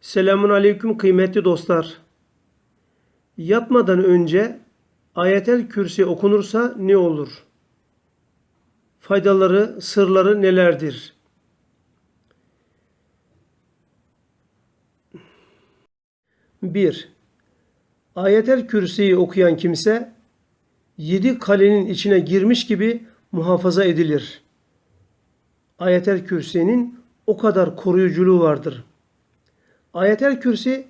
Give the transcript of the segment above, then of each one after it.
Selamun Aleyküm kıymetli dostlar. Yatmadan önce ayetel kürsi okunursa ne olur? Faydaları, sırları nelerdir? Bir, Ayetel kürsiyi okuyan kimse yedi kalenin içine girmiş gibi muhafaza edilir. Ayetel kürsinin o kadar koruyuculuğu vardır. Ayetel Kürsi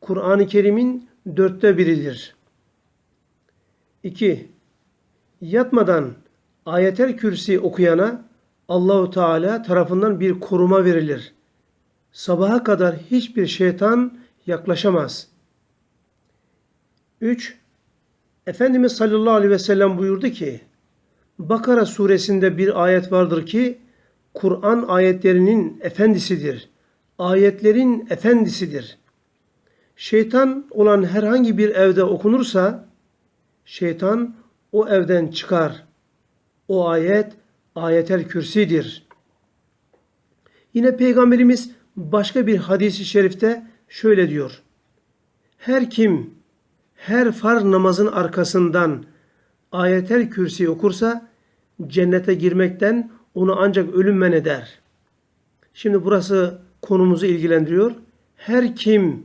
Kur'an-ı Kerim'in dörtte biridir. 2. Yatmadan Ayetel Kürsi okuyana Allahu Teala tarafından bir koruma verilir. Sabaha kadar hiçbir şeytan yaklaşamaz. 3. Efendimiz sallallahu aleyhi ve sellem buyurdu ki Bakara suresinde bir ayet vardır ki Kur'an ayetlerinin efendisidir ayetlerin efendisidir. Şeytan olan herhangi bir evde okunursa şeytan o evden çıkar. O ayet ayetel kürsidir. Yine Peygamberimiz başka bir hadisi şerifte şöyle diyor. Her kim her farz namazın arkasından ayetel kürsi okursa cennete girmekten onu ancak ölüm men eder. Şimdi burası konumuzu ilgilendiriyor. Her kim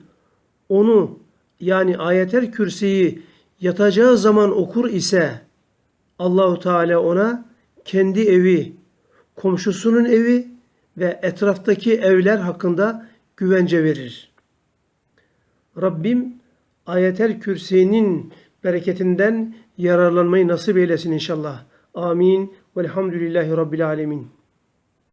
onu yani ayetel kürsiyi yatacağı zaman okur ise Allahu Teala ona kendi evi, komşusunun evi ve etraftaki evler hakkında güvence verir. Rabbim ayetel kürsinin bereketinden yararlanmayı nasip eylesin inşallah. Amin. Velhamdülillahi Rabbil Alemin.